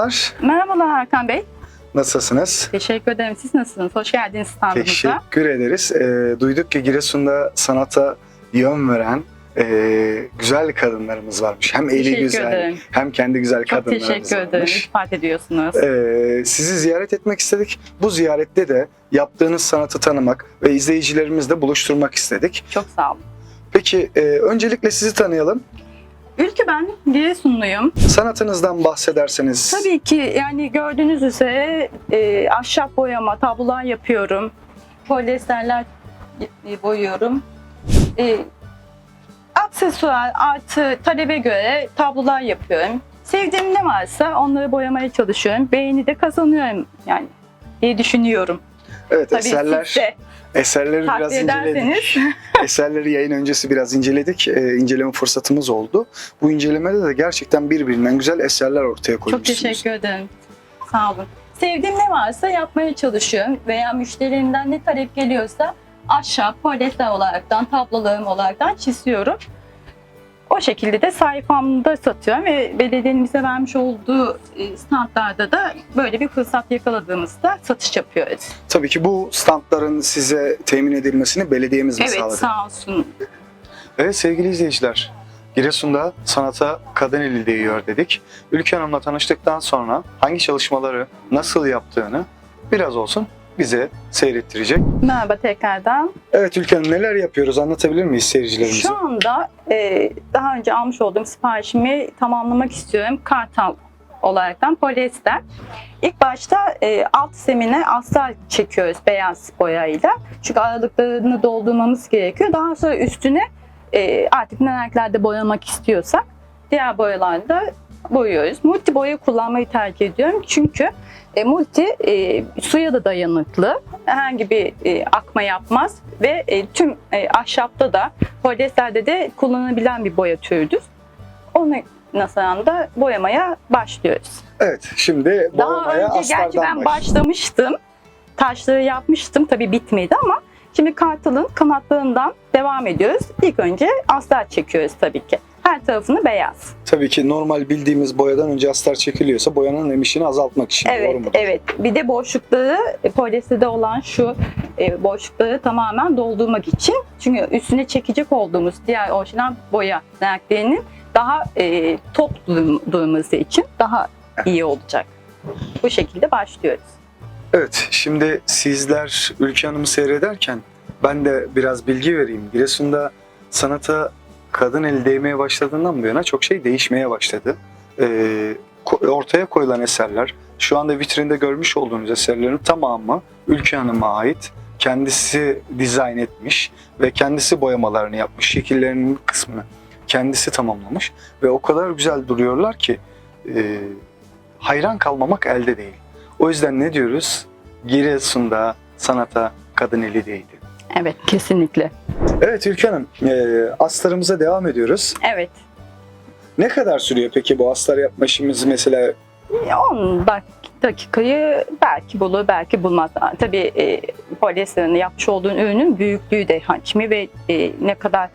Merhabalar, Merhabalar Hakan Bey. nasılsınız? Teşekkür ederim. Siz nasılsınız? Hoş geldiniz standımıza. Teşekkür ederiz. Ee, duyduk ki Giresun'da sanata yön veren e, güzel kadınlarımız varmış. Hem eli Teşekkür güzel ederim. hem kendi güzel Çok kadınlarımız teşekkür ederim. varmış. İltifat ediyorsunuz. Ee, sizi ziyaret etmek istedik. Bu ziyarette de yaptığınız sanatı tanımak ve izleyicilerimizle buluşturmak istedik. Çok sağ olun. Peki e, öncelikle sizi tanıyalım. Ülkü ben Giresunluyum. Sanatınızdan bahsederseniz. Tabii ki yani gördüğünüz üzere e, ahşap boyama, tablolar yapıyorum. Polyesterler boyuyorum. E, aksesuar artı talebe göre tablolar yapıyorum. Sevdiğim ne varsa onları boyamaya çalışıyorum. Beğeni de kazanıyorum yani diye düşünüyorum. Evet Tabii eserler siz de eserleri biraz takdir inceledik. ederseniz. Eserleri yayın öncesi biraz inceledik. Ee, inceleme fırsatımız oldu. Bu incelemede de gerçekten birbirinden güzel eserler ortaya Çok koymuşsunuz. teşekkür ederim. Sağ olun. Sevdiğim ne varsa yapmaya çalışıyorum veya müşterimden ne talep geliyorsa ahşap, polyester olaraktan, tablolarım olaraktan çiziyorum. O şekilde de sayfamda satıyorum ve belediyenin bize vermiş olduğu e, standlarda da böyle bir fırsat yakaladığımızda satış yapıyoruz. Tabii ki bu standların size temin edilmesini belediyemiz mi Evet sağladı? sağ olsun. Evet sevgili izleyiciler. Giresun'da sanata kadın eli değiyor dedik. Ülke Hanım'la tanıştıktan sonra hangi çalışmaları nasıl yaptığını biraz olsun bize seyrettirecek. Merhaba tekrardan. Evet Ülke Hanım neler yapıyoruz anlatabilir miyiz seyircilerimize? Şu anda e, daha önce almış olduğum siparişimi tamamlamak istiyorum. Kartal olaraktan polyester. İlk başta e, alt zemine astar çekiyoruz beyaz boyayla. Çünkü aralıklarını doldurmamız gerekiyor. Daha sonra üstüne e, artık ne renklerde boyamak istiyorsak diğer boyalarda boyuyoruz. Multi boya kullanmayı tercih ediyorum. Çünkü e, multi e, suya da dayanıklı. Herhangi bir e, akma yapmaz ve e, tüm e, ahşapta da polyesterde de kullanılabilen bir boya türüdür. Onu nazaran da boyamaya başlıyoruz. Evet şimdi Daha boyamaya önce gerçi astardan ben baş- başlamıştım. Taşları yapmıştım. Tabii bitmedi ama şimdi kartalın kanatlarından devam ediyoruz. İlk önce astar çekiyoruz tabii ki. Her tarafını beyaz. Tabii ki normal bildiğimiz boyadan önce astar çekiliyorsa boyanın emişini azaltmak için. Evet, doğru mu? evet. Bir de boşlukları, e, polyesterde olan şu e, boşlukları tamamen doldurmak için. Çünkü üstüne çekecek olduğumuz diğer orijinal boya renklerinin daha e, top dur- durması için daha iyi olacak. Bu şekilde başlıyoruz. Evet, şimdi sizler Ülke Hanım'ı seyrederken ben de biraz bilgi vereyim. Giresun'da sanata kadın eli değmeye başladığından bu yana çok şey değişmeye başladı. Ee, ortaya koyulan eserler, şu anda vitrinde görmüş olduğunuz eserlerin tamamı Ülke Hanım'a ait. Kendisi dizayn etmiş ve kendisi boyamalarını yapmış. Şekillerinin kısmını kendisi tamamlamış ve o kadar güzel duruyorlar ki e, hayran kalmamak elde değil. O yüzden ne diyoruz? Giresun'da sanata kadın eli değdi. Evet, kesinlikle. Evet Ülke Hanım, e, astarımıza devam ediyoruz. Evet. Ne kadar sürüyor peki bu astar yapma işimiz mesela? 10 dak- dakikayı belki bulur, belki bulmaz. Tabii e, polyesterin yapmış olduğun ürünün büyüklüğü de hacmi ve e, ne kadar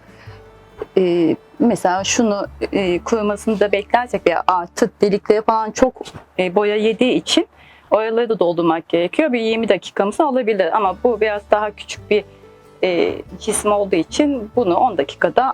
e, mesela şunu e, kurumasını da beklersek veya artı delikleri falan çok e, boya yediği için oraları da doldurmak gerekiyor. Bir 20 dakikamızı alabilir ama bu biraz daha küçük bir e, cisim olduğu için bunu 10 dakikada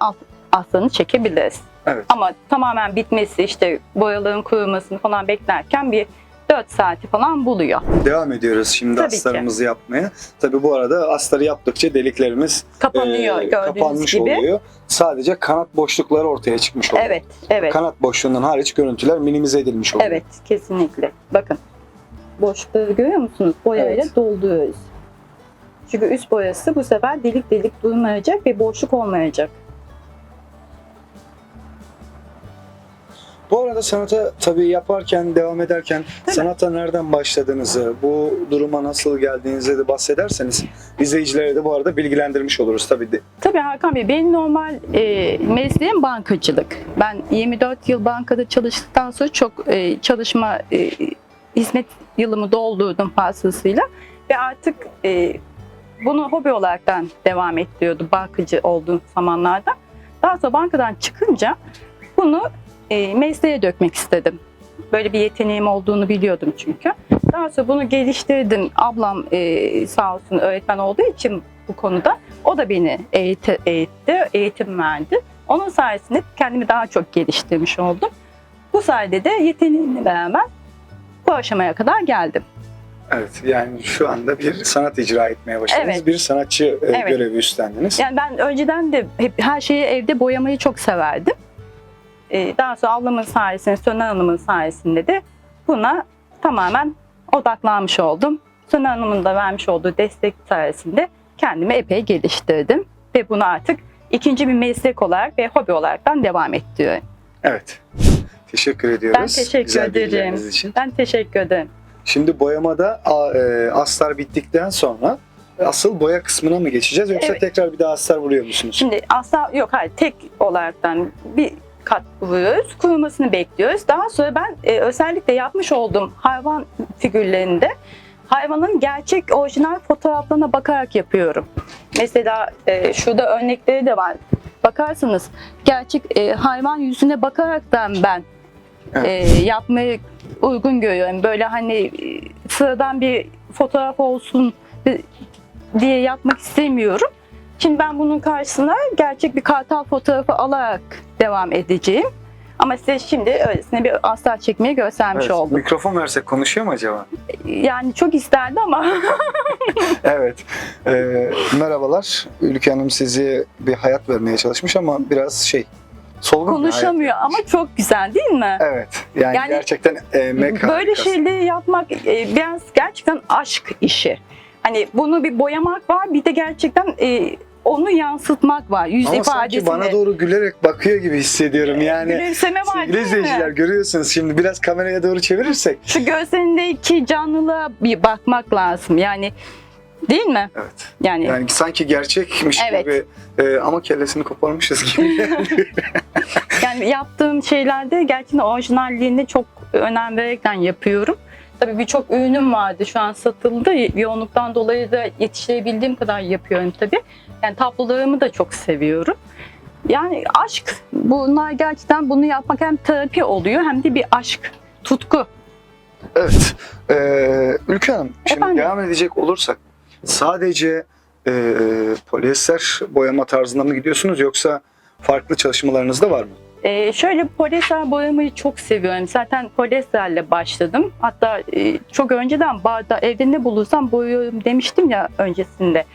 altlarını çekebiliriz. Evet. Ama tamamen bitmesi işte boyaların kurumasını falan beklerken bir 4 saati falan buluyor. Devam ediyoruz şimdi Tabii ki. astarımızı yapmaya. Tabii bu arada astarı yaptıkça deliklerimiz Kapanıyor e, kapanmış gibi. oluyor. Sadece kanat boşlukları ortaya çıkmış oluyor. Evet, evet. Kanat boşluğundan hariç görüntüler minimize edilmiş oluyor. Evet, kesinlikle. Bakın. Boşlukları görüyor musunuz? Boyayla Evet. dolduruyoruz. Çünkü üst boyası bu sefer delik delik durmayacak ve boşluk olmayacak. Bu arada sanata tabii yaparken, devam ederken sanata nereden başladığınızı, bu duruma nasıl geldiğinizi de bahsederseniz izleyicilere de bu arada bilgilendirmiş oluruz tabii. De. Tabii Hakan Bey, benim normal e, mesleğim bankacılık. Ben 24 yıl bankada çalıştıktan sonra çok e, çalışma, e, hizmet yılımı doldurdum fazlasıyla. Ve artık e, bunu hobi olaraktan devam ettiriyordum bankacı olduğum zamanlarda. Daha sonra bankadan çıkınca bunu e, mesleğe dökmek istedim. Böyle bir yeteneğim olduğunu biliyordum çünkü. Daha sonra bunu geliştirdim. Ablam e, sağ olsun öğretmen olduğu için bu konuda o da beni eğiti, eğitti, eğitim verdi. Onun sayesinde kendimi daha çok geliştirmiş oldum. Bu sayede de yeteneğimle beraber bu aşamaya kadar geldim. Evet yani şu anda bir sanat icra etmeye başladınız. Evet. Bir sanatçı e, Evet. görevi üstlendiniz. Yani ben önceden de hep her şeyi evde boyamayı çok severdim. Ee, daha sonra ablamın sayesinde, Söner Hanım'ın sayesinde de buna tamamen odaklanmış oldum. Söner Hanım'ın da vermiş olduğu destek sayesinde kendimi epey geliştirdim. Ve bunu artık ikinci bir meslek olarak ve hobi olaraktan devam ettiriyorum. Evet. Teşekkür ediyoruz. Ben teşekkür güzel ederim. için. Ben teşekkür ederim. Şimdi boyamada e, astar bittikten sonra asıl boya kısmına mı geçeceğiz yoksa Evet. tekrar bir daha astar vuruyor musunuz? Şimdi asla yok hayır tek olaraktan bir kat vuruyoruz. Kurumasını bekliyoruz. Daha sonra ben e, özellikle yapmış olduğum hayvan figürlerinde hayvanın gerçek orijinal fotoğraflarına bakarak yapıyorum. Mesela e, şurada örnekleri de var. Bakarsanız gerçek e, hayvan yüzüne bakaraktan ben Evet. e, yapmayı uygun görüyorum. Böyle hani e, sıradan bir fotoğraf olsun e, diye yapmak istemiyorum. Şimdi ben bunun karşısına gerçek bir kartal fotoğrafı alarak devam edeceğim. Ama size şimdi öylesine bir astar çekmeyi göstermiş Evet, oldum. Mikrofon versek konuşuyor mu acaba? Yani çok isterdi ama Evet. Ee, merhabalar. Ülke Hanım sizi bir hayat vermeye çalışmış ama biraz şey solgun konuşamıyor ama çok güzel değil mi? Evet. Yani, Yani gerçekten emek Böyle harikası. şeyleri yapmak e, biraz gerçekten aşk işi. Hani bunu bir boyamak var bir de gerçekten e, onu yansıtmak var. Yüz Ama sanki ifadesini. bana doğru gülerek bakıyor gibi hissediyorum yani. Gülümseme var Sevgili izleyiciler görüyorsunuz şimdi biraz kameraya doğru çevirirsek. Şu gözlerindeki canlılığa bir bakmak lazım. Yani değil mi? Evet. Yani, Yani sanki gerçekmiş Evet. gibi e, ama kellesini koparmışız gibi. yani yaptığım şeylerde gerçekten orijinalliğine çok önem vererekten yapıyorum. Tabii birçok ürünüm vardı şu an satıldı. Yoğunluktan dolayı da yetiştirebildiğim kadar yapıyorum tabii. Yani tablolarımı da çok seviyorum. Yani aşk. Bunlar gerçekten bunu yapmak hem terapi oluyor hem de bir aşk, tutku. evet. Ee, Ülke Hanım şimdi Efendim? devam edecek olursak sadece e, polyester boyama tarzında mı gidiyorsunuz yoksa farklı çalışmalarınız da var mı? Ee, şöyle polyester boyamayı çok seviyorum. Zaten polyesterle başladım. Hatta e, çok önceden bardak evde ne bulursam boyuyorum demiştim ya öncesinde.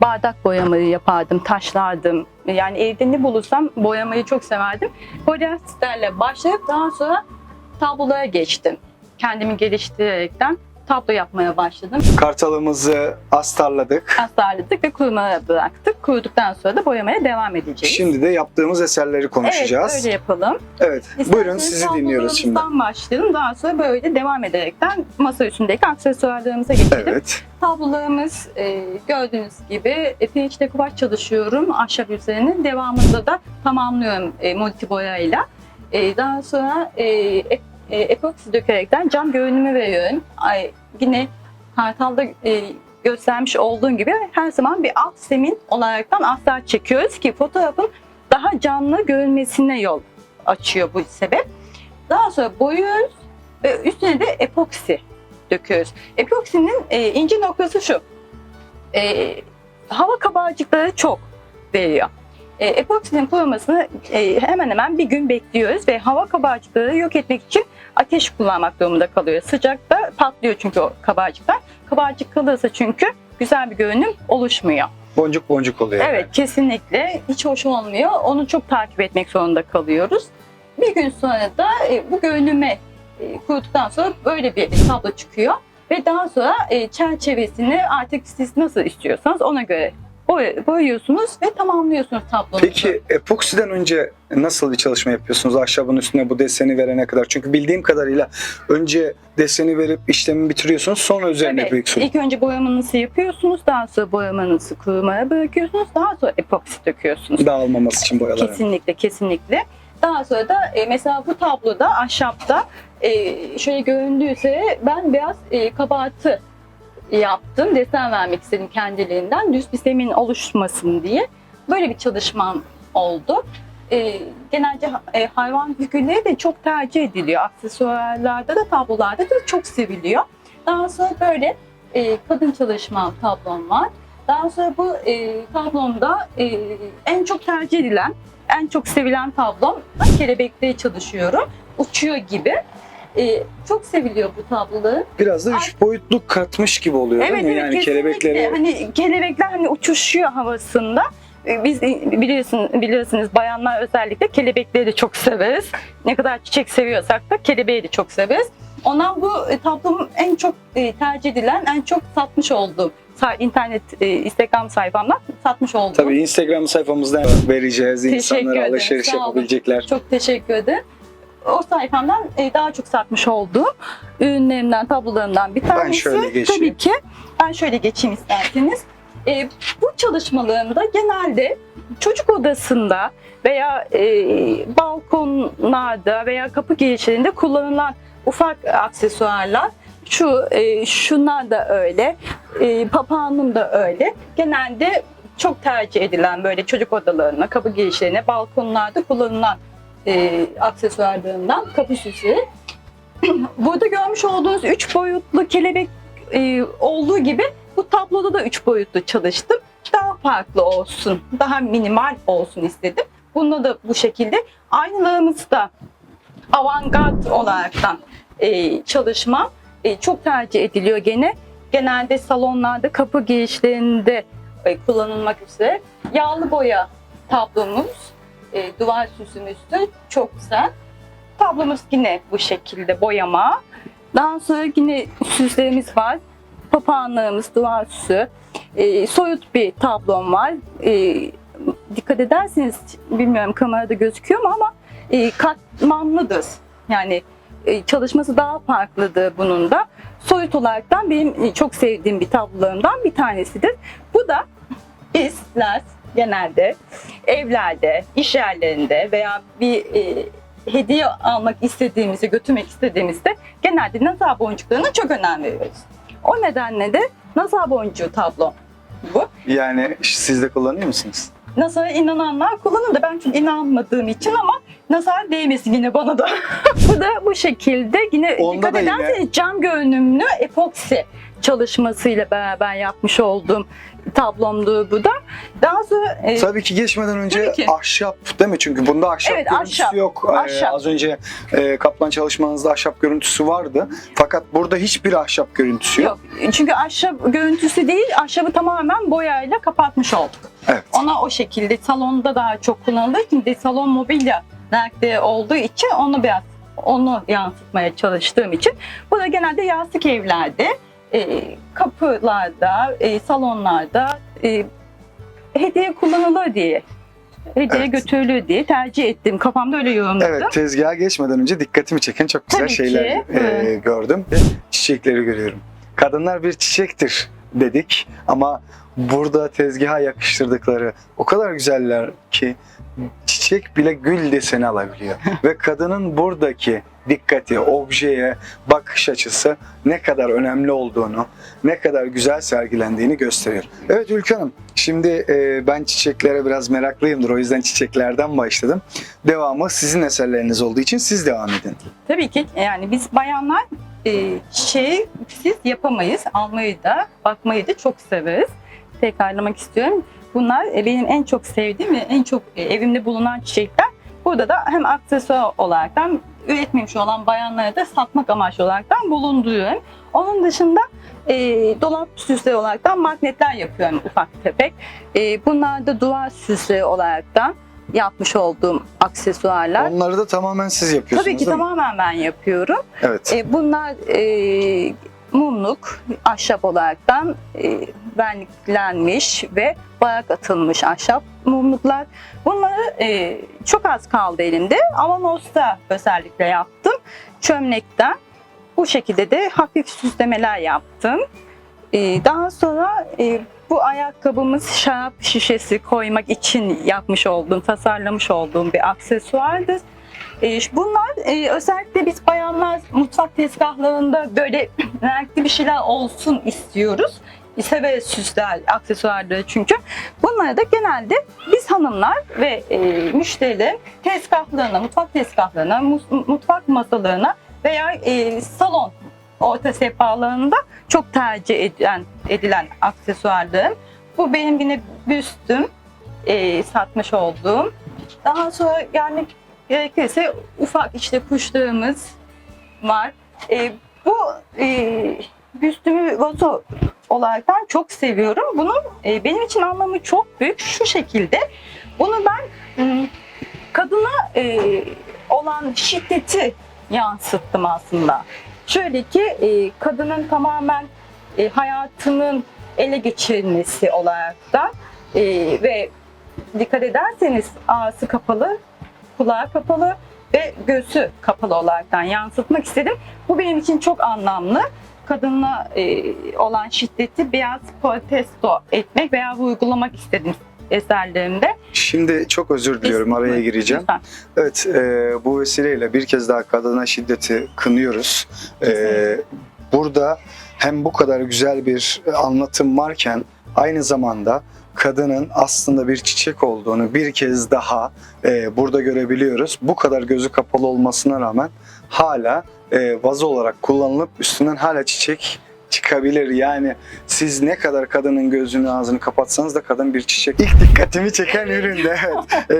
Bardak boyamayı yapardım, taşlardım. Yani evde ne bulursam boyamayı çok severdim. Polyesterle başlayıp daha sonra tablolara geçtim. Kendimi geliştirerekten tablo yapmaya başladım. Kartalımızı astarladık. Astarladık ve kurumaya bıraktık. Kuruduktan sonra da boyamaya devam edeceğiz. Şimdi de yaptığımız eserleri konuşacağız. Evet, öyle yapalım. Evet. Buyurun İsterseniz sizi dinliyoruz şimdi. başlayalım. Daha sonra böyle devam ederekten masa üstündeki aksesuarlarımıza geçelim. Evet. Tablolarımız e, gördüğünüz gibi e, pirinç dekupaj çalışıyorum ahşap üzerine. Devamında da tamamlıyorum e, multi boyayla. E, daha sonra e, e, epoksi dökerekten cam görünümü veriyorum. Ay, yine Kartal'da e, göstermiş olduğum gibi her zaman bir alt zemin olaraktan astar çekiyoruz ki fotoğrafın daha canlı görünmesine yol açıyor bu sebep. Daha sonra boyuyoruz ve üstüne de epoksi döküyoruz. Epoksinin e, ince noktası şu. E, hava kabarcıkları çok veriyor. E, epoksinin kurumasını e, hemen hemen bir gün bekliyoruz ve hava kabarcıkları yok etmek için ateş kullanmak durumunda kalıyor. Sıcakta patlıyor çünkü o kabarcıklar. Kabarcık kalırsa çünkü güzel bir görünüm oluşmuyor. Boncuk boncuk oluyor. Evet kesinlikle hiç hoş olmuyor. Onu çok takip etmek zorunda kalıyoruz. Bir gün sonra da e, bu görünüme e, kuruduktan sonra böyle bir tablo çıkıyor. Ve daha sonra e, çerçevesini artık siz nasıl istiyorsanız ona göre boy- boyuyorsunuz ve tamamlıyorsunuz tablonuzu. Peki epoksiden önce nasıl bir çalışma yapıyorsunuz ahşabın üstüne bu deseni verene kadar? Çünkü bildiğim kadarıyla önce deseni verip işlemi bitiriyorsunuz sonra üzerine Evet, büyük ilk önce boyamanızı yapıyorsunuz, daha sonra boyamanızı kurumaya bırakıyorsunuz, daha sonra epoksi döküyorsunuz. Dağılmaması için boyaların. Kesinlikle, kesinlikle. Daha sonra da e, mesela bu tabloda ahşapta e, şöyle göründüyse ben biraz e, kabartı yaptım. Desen vermek istedim kendiliğinden. Düz bir zemin oluşmasın diye. Böyle bir çalışmam oldu. e, genelde e, hayvan figürleri de çok tercih ediliyor. Aksesuarlarda da tablolarda da çok seviliyor. Daha sonra böyle e, kadın çalışma tablom var. Daha sonra bu e, tablomda e, en çok tercih edilen, en çok sevilen tablom kelebekleri çalışıyorum. Uçuyor gibi. E, çok seviliyor bu tabloları. Biraz da üç boyutlu katmış gibi oluyor değil mi? yani kesinlikle. kelebekleri Hani kelebekler hani uçuşuyor havasında. Ee, Biz biliyorsun, biliyorsunuz bayanlar özellikle kelebekleri de çok severiz. Ne kadar çiçek seviyorsak da kelebeği de çok severiz. Ondan bu e, tablom en çok e, tercih edilen, en çok satmış olduğum internet, e, Instagram sayfamdan satmış olduğum. Tabii Instagram sayfamızdan vereceğiz. Teşekkür İnsanlar ederim, alışveriş yapabilecekler. Çok teşekkür ederim. O sayfamdan e, daha çok satmış olduğum ürünlerimden, tablolarımdan bir tanesi. şöyle geçeyim. Tabii ki. Ben şöyle geçeyim isterseniz. E, bu çalışmalarımda genelde çocuk odasında veya e, balkonlarda veya kapı girişlerinde kullanılan ufak aksesuarlar şu e, şunlar da öyle, e, papağanım da öyle. Genelde çok tercih edilen böyle çocuk odalarına, kapı girişlerine, balkonlarda kullanılan e, aksesuarlarından kapı süsü. Burada görmüş olduğunuz üç boyutlu kelebek e, olduğu gibi bu tabloda da üç boyutlu çalıştım. Daha farklı olsun, daha minimal olsun istedim. Bunda da bu şekilde. Aynalarımızda avantgard olaraktan e, çalışmam e, çok tercih ediliyor gene. Genelde salonlarda, kapı girişlerinde e, kullanılmak üzere. Yağlı boya tablomuz, e, duvar süsümüz de çok güzel. Tablomuz yine bu şekilde boyama. Daha sonra yine süslerimiz var. Papağanlarımız, duvar süsü. E, soyut bir tablom var. E, dikkat ederseniz, bilmiyorum kamerada gözüküyor mu ama e, katmanlıdır. Yani e, çalışması daha farklıdır bunun da. Soyut olaraktan benim çok sevdiğim bir tablolarımdan bir tanesidir. Bu da bizler genelde evlerde, iş yerlerinde veya bir e, hediye almak istediğimizde, götürmek istediğimizde genelde nazar boncuklarına çok önem veriyoruz. O nedenle de nazar boncuğu tablo bu. Yani siz de kullanıyor musunuz? Nazara inananlar kullanır da ben çok inanmadığım için ama nazar değmesin yine bana da. bu da bu şekilde yine Onda dikkat yine- ederseniz cam görünümlü epoksi çalışmasıyla beraber yapmış olduğum tablomdu bu da. Daha sonra e, Tabii ki geçmeden önce ki. ahşap değil mi? Çünkü bunda ahşap Evet, görüntüsü ahşap. yok. Ee, Ahşap. az önce e, kaplan çalışmanızda ahşap görüntüsü vardı. Fakat burada hiçbir ahşap görüntüsü yok. Yok. Çünkü ahşap görüntüsü değil, ahşabı tamamen boyayla kapatmış olduk. Evet. Ona o şekilde salonda daha çok kullanıldığı için de salon mobilya renkli olduğu için onu biraz onu yansıtmaya çalıştığım için bu da genelde yastık evlerde, e, kapılarda, e, salonlarda e, hediye kullanılır diye, hediye Evet. götürülür diye tercih ettim. Kafamda öyle yorumladım. Evet, tezgaha geçmeden önce dikkatimi çeken çok güzel Tabii ki, şeyler e, evet. gördüm. Çiçekleri görüyorum. Kadınlar bir çiçektir dedik ama burada tezgaha yakıştırdıkları o kadar güzeller ki çiçek bile gül deseni alabiliyor. Ve kadının buradaki dikkati, objeye bakış açısı ne kadar önemli olduğunu, ne kadar güzel sergilendiğini gösteriyor. Evet Ülke Hanım, şimdi e, ben çiçeklere biraz meraklıyımdır. O yüzden çiçeklerden başladım. Devamı sizin eserleriniz olduğu için siz devam edin. Tabii ki yani biz bayanlar e, çiçeği siz yapamayız. Almayı da bakmayı da çok severiz. Tekrarlamak istiyorum. Bunlar e, benim en çok sevdiğim ve en çok e, evimde bulunan çiçekler. Burada da hem aksesuar olaraktan üretmemiş olan bayanlara da satmak amaçlı olaraktan bulunduruyorum. Onun dışında e, dolap süsleri olaraktan magnetler yapıyorum ufak tefek. E, bunlar da duvar süsleri olaraktan yapmış olduğum aksesuarlar. Onları da tamamen siz yapıyorsunuz Tabii ki tamamen ben yapıyorum. Evet. E, bunlar e, mumluk, ahşap olaraktan e, verniklenmiş ve bayak atılmış ahşap mumluklar. Bunları e, çok az kaldı elimde. Avanos'ta özellikle yaptım. Çömlekten. Bu şekilde de hafif süslemeler yaptım. E, daha sonra e, bu ayakkabımız şarap şişesi koymak için yapmış olduğum, tasarlamış olduğum bir aksesuardır. E, Bunlar e, özellikle biz bayanlar mutfak tezgahlarında böyle renkli bir şeyler olsun istiyoruz. Seve süsler aksesuarları çünkü. Bunları da genelde biz hanımlar ve e, müşterilerin tezgahlarına, mutfak tezgahlarına, mutfak masalarına veya e, salon orta sehpalarında çok tercih edilen, edilen aksesuarlarım. Bu benim yine büstüm, satmış olduğum. Daha sonra gelmek gerekirse ufak işte kuşlarımız var. E, bu e, büstümü vazo olaraktan çok seviyorum. Bunun e, benim için anlamı çok büyük. Şu şekilde bunu ben kadına e, olan şiddeti yansıttım aslında. Şöyle ki e, kadının tamamen e, hayatının ele geçirilmesi olaraktan e, ve dikkat ederseniz ağzı kapalı, kulağı kapalı ve göğsü kapalı olaraktan yansıtmak istedim. Bu benim için çok anlamlı. Kadınla e, olan şiddeti biraz protesto etmek veya uygulamak istedim eserlerimde. Şimdi çok özür diliyorum araya gireceğim. Lütfen. Evet, e, bu vesileyle bir kez daha kadına şiddeti kınıyoruz. E, Kesinlikle. burada hem bu kadar güzel bir anlatım varken aynı zamanda kadının aslında bir çiçek olduğunu bir kez daha e, burada görebiliyoruz. Bu kadar gözü kapalı olmasına rağmen hala e, vazo olarak kullanılıp üstünden hala çiçek çıkabilir. Yani siz ne kadar kadının gözünü ağzını kapatsanız da kadın bir çiçek. İlk dikkatimi çeken ürün de evet. Ee,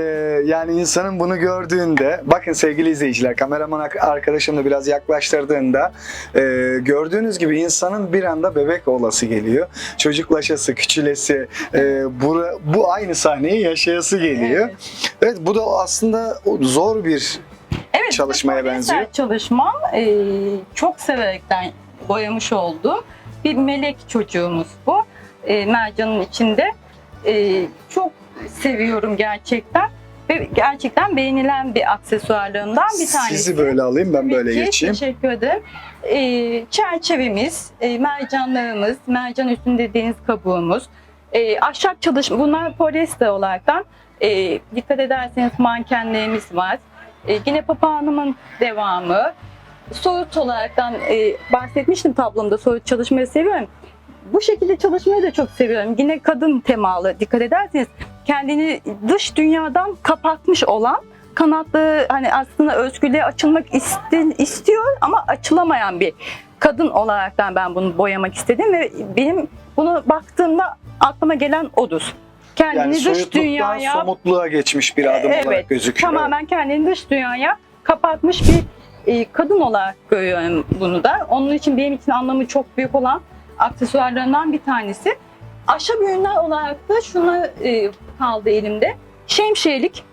yani insanın bunu gördüğünde bakın sevgili izleyiciler kameraman arkadaşım da biraz yaklaştırdığında e, gördüğünüz gibi insanın bir anda bebek olası geliyor. Çocuklaşası, küçülesi e, bu, bu aynı sahneyi yaşayası geliyor. Evet. Evet bu da aslında zor bir Evet, çalışmaya benziyor. çalışmam e, çok severekten boyamış olduğum bir melek çocuğumuz bu. E, mercanın içinde. E, çok seviyorum gerçekten ve gerçekten beğenilen bir aksesuarlarımdan bir tanesi. Sizi böyle alayım ben böyle Tabii ki, geçeyim. Teşekkür ederim. Ee, çerçevemiz, e, mercanlarımız, mercan üstünde deniz kabuğumuz, e, ahşap çalışma, bunlar polyester olaraktan e, dikkat ederseniz mankenlerimiz var. E, yine papağanımın devamı. Soyut olaraktan e, bahsetmiştim tablomda soyut çalışmayı seviyorum. Bu şekilde çalışmayı da çok seviyorum. Yine kadın temalı dikkat ederseniz kendini dış dünyadan kapatmış olan kanatlı hani aslında özgürlüğe açılmak iste- istiyor ama açılamayan bir kadın olaraktan ben bunu boyamak istedim ve benim bunu baktığımda aklıma gelen odur. Kendini Yani dış dünyaya somutluğa geçmiş bir adım Evet, olarak gözüküyor. tamamen kendini dış dünyaya kapatmış bir e, kadın olarak görüyorum bunu da. Onun için benim için anlamı çok büyük olan aksesuarlarından bir tanesi. Ahşap ürünler olarak da şuna e, kaldı elimde. Şemsiyelik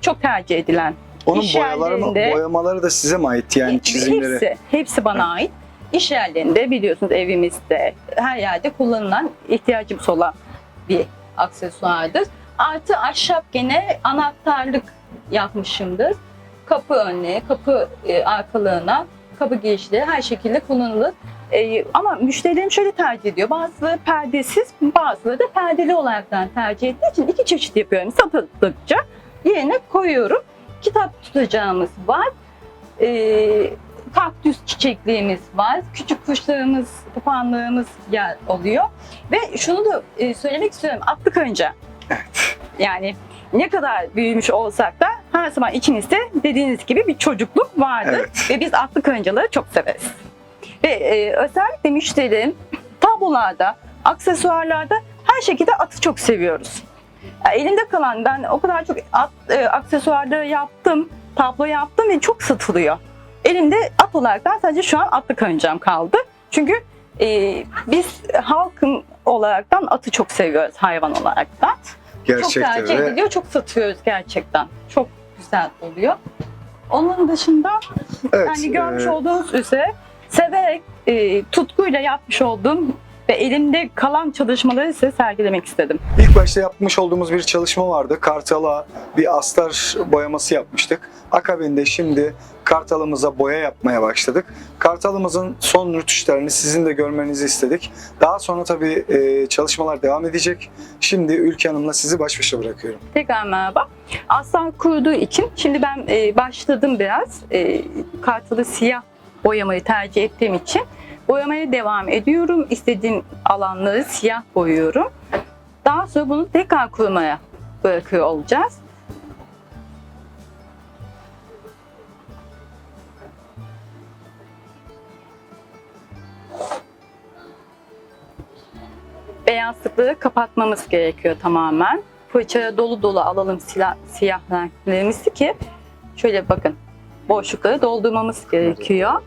çok tercih edilen. Onun iş boyaları, mı- yerlerinde- boyamaları da size mi ait yani çizimleri? Hepsi, hepsi bana ait. İş yerlerinde biliyorsunuz evimizde her yerde kullanılan ihtiyacımız olan bir aksesuardır. Artı ahşap gene anahtarlık yapmışımdır. Kapı önüne, kapı e, arkalığına, kapı girişleri her şekilde kullanılır. E, ama müşterilerim şöyle tercih ediyor. Bazıları perdesiz, bazıları da perdeli olaraktan tercih ettiği için iki çeşit yapıyorum. Satıldıkça yerine koyuyorum. Kitap tutacağımız var. E, kaktüs çiçekliğimiz var. Küçük kuşlarımız, papağanlarımız yer oluyor. Ve şunu da e, söylemek istiyorum. Attık önce. Yani ne kadar büyümüş olsak da her zaman içimizde dediğiniz gibi bir çocukluk vardır. Evet. Ve biz atlı karıncaları çok severiz. Ve e, özellikle müşterilerim tablolarda, aksesuarlarda her şekilde atı çok seviyoruz. Ya elimde kalan ben o kadar çok at, e, aksesuarları yaptım, tablo yaptım ve çok satılıyor. Elimde at olaraktan sadece şu an atlı karıncam kaldı. Çünkü e, biz halkın olaraktan atı çok seviyoruz hayvan olaraktan. Çok Gerçekten tercih ve ediliyor, çok satıyoruz gerçekten. Çok güzel oluyor. Onun dışında evet, yani görmüş e, olduğunuz üzere severek, e, tutkuyla yapmış olduğum ve elimde kalan çalışmaları size sergilemek istedim. ilk başta yapmış olduğumuz bir çalışma vardı. Kartal'a bir astar boyaması yapmıştık. Akabinde şimdi kartalımıza boya yapmaya başladık. Kartalımızın son rütuşlarını sizin de görmenizi istedik. Daha sonra tabii e, çalışmalar devam edecek. Şimdi Ülke Hanım'la sizi baş başa bırakıyorum. Tekrar merhaba. Aslan kuruduğu için şimdi ben e, başladım biraz. E, kartalı siyah boyamayı tercih ettiğim için Boyamaya devam ediyorum. İstediğim alanları siyah boyuyorum. Daha sonra bunu tekrar kurumaya bırakıyor olacağız. Beyazlıkları kapatmamız gerekiyor tamamen. Fırçaya dolu dolu alalım siyah, siyah renklerimizi ki şöyle bakın boşlukları doldurmamız gerekiyor.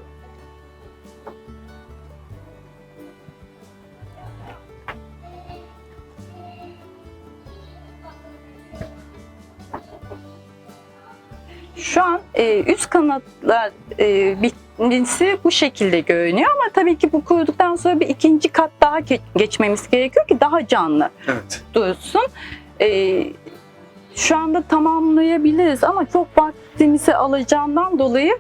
E, üst kanatlar e, birincisi bu şekilde görünüyor ama tabii ki bu kuruduktan sonra bir ikinci kat daha ge- geçmemiz gerekiyor ki daha canlı Evet. dursun. E, şu anda tamamlayabiliriz ama çok vaktimizi alacağından dolayı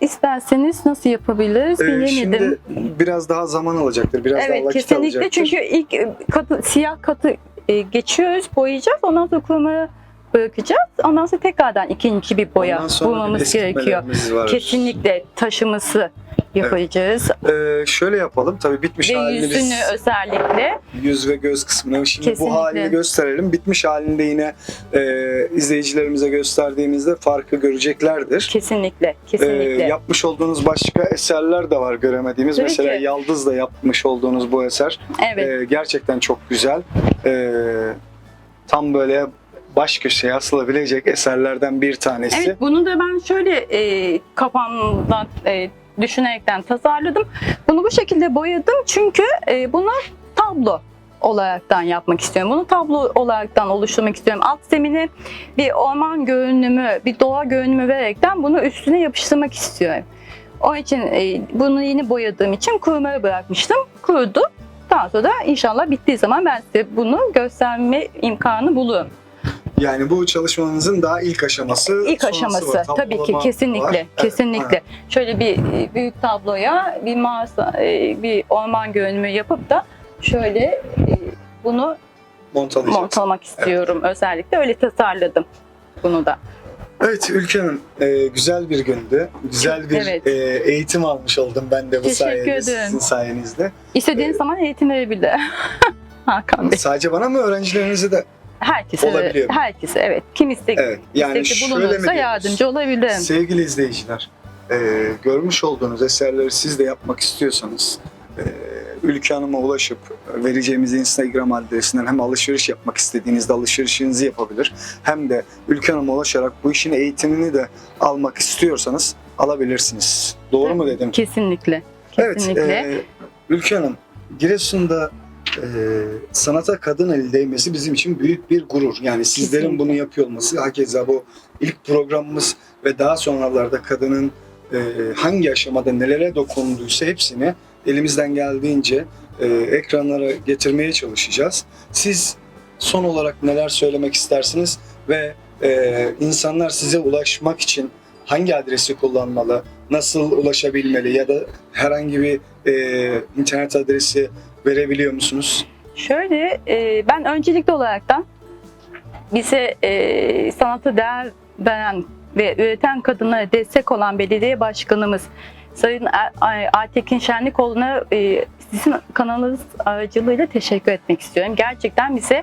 isterseniz nasıl yapabiliriz Ee, bilemedim. şimdi biraz daha zaman alacaktır. Biraz daha Evet vakit kesinlikle alacaktır. çünkü ilk e, katı, siyah katı e, geçiyoruz, boyayacağız. Ondan sonra kurumaya bırakacağız. Ondan sonra tekrardan ikinci bir boya bulmamız gerekiyor. var. Kesinlikle taşıması yapacağız. Ee, şöyle yapalım. Tabii bitmiş Ve halini yüzünü biz özellikle yüz ve göz kısmını şimdi Kesinlikle. bu halini gösterelim. Bitmiş halinde yine e, izleyicilerimize gösterdiğimizde farkı göreceklerdir. kesinlikle Ee, kesinlikle. yapmış olduğunuz başka eserler de var göremediğimiz. Tabii Mesela ki. Yaldız'da yapmış olduğunuz bu eser evet. e, gerçekten çok güzel. E, tam böyle baş köşeye asılabilecek eserlerden bir tanesi. Evet bunu da ben şöyle e, kafamdan e, düşünerekten tasarladım. Bunu bu şekilde boyadım çünkü e, bunu tablo olaraktan yapmak istiyorum. Bunu tablo olaraktan oluşturmak istiyorum. Alt zemine bir orman görünümü, bir doğa görünümü vererekten bunu üstüne yapıştırmak istiyorum. Onun için e, bunu yeni boyadığım için kurumaya bırakmıştım. Kurudu. Daha sonra da inşallah bittiği zaman ben size bunu gösterme imkanı bulurum. Yani bu çalışmanızın daha ilk aşaması. İlk aşaması var. tabii ki kesinlikle var. Evet, kesinlikle. Şöyle bir e, büyük tabloya bir mağaza e, bir orman görünümü yapıp da şöyle e, bunu montalamak istiyorum özellikle öyle tasarladım bunu da. Evet Ülke Hanım, e, güzel bir gündü. Güzel bir Evet. e, eğitim almış oldum ben de bu sayede, sizin sayenizde. İstediğiniz zaman eğitim verebilir. Hakan Bey. Sadece bana mı öğrencilerinize de? Herkese, Olabiliyor herkese evet. Kim istek, Evet. Yani istekli bulunursa yardımcı olabilirim. Sevgili izleyiciler, e, görmüş olduğunuz eserleri siz de yapmak istiyorsanız e, Ülke Hanım'a ulaşıp vereceğimiz Instagram adresinden hem alışveriş yapmak istediğinizde alışverişinizi yapabilir hem de Ülke Hanım'a ulaşarak bu işin eğitimini de almak istiyorsanız alabilirsiniz. Doğru mu dedim? Kesinlikle. Kesinlikle. Evet, e, Ülke Hanım, Giresun'da e, sanata kadın eli değmesi bizim için büyük bir gurur. Yani sizlerin Kesinlikle. bunu yapıyor olması, hakeza bu ilk programımız ve daha sonralarda kadının e, hangi aşamada nelere dokunduysa hepsini elimizden geldiğince e, ekranlara getirmeye çalışacağız. Siz son olarak neler söylemek istersiniz ve e, insanlar size ulaşmak için hangi adresi kullanmalı, nasıl ulaşabilmeli ya da herhangi bir e, internet adresi verebiliyor musunuz? Şöyle e, ben öncelikli olaraktan bize e, sanata değer veren ve üreten kadınlara destek olan belediye başkanımız Sayın Ay- Aytekin Şenlikoğlu'na e, sizin kanalınız aracılığıyla teşekkür etmek istiyorum. Gerçekten bize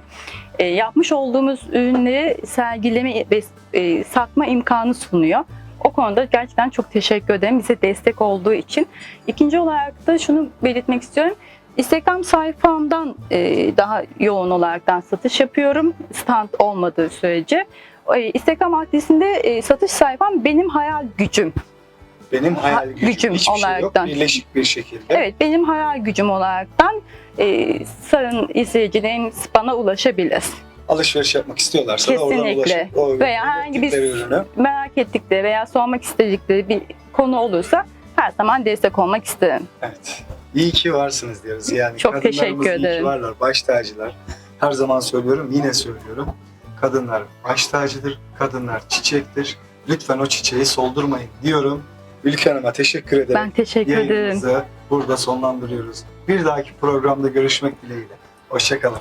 e, yapmış olduğumuz ürünleri sergileme ve e, satma imkanı sunuyor. O konuda gerçekten çok teşekkür ederim bize destek olduğu için. İkinci olarak da şunu belirtmek istiyorum. Instagram sayfamdan e, daha yoğun olaraktan satış yapıyorum. Stand olmadığı sürece. E, Instagram adresinde e, satış sayfam benim hayal gücüm. Benim hayal Ha, gücüm, gücüm hiçbir şey yok. olaraktan. Birleşik bir şekilde. Evet benim hayal gücüm olaraktan e, sayın izleyicilerimiz bana ulaşabilir. Alışveriş yapmak istiyorlarsa da oradan Kesinlikle. ulaşıp o Veya herhangi bir ürünü merak ettikleri veya sormak istedikleri bir konu olursa her zaman destek olmak isterim. Evet. İyi ki varsınız diyoruz. Yani Çok kadınlarımız teşekkür iyi ki ederim. varlar. Baş tacılar. Her zaman söylüyorum, yine söylüyorum. Kadınlar baş tacıdır, kadınlar çiçektir. Lütfen o çiçeği soldurmayın diyorum. Ülke Hanım'a teşekkür ederim. Ben teşekkür ederim. Yayınımızı burada sonlandırıyoruz. Bir dahaki programda görüşmek dileğiyle. Hoşçakalın.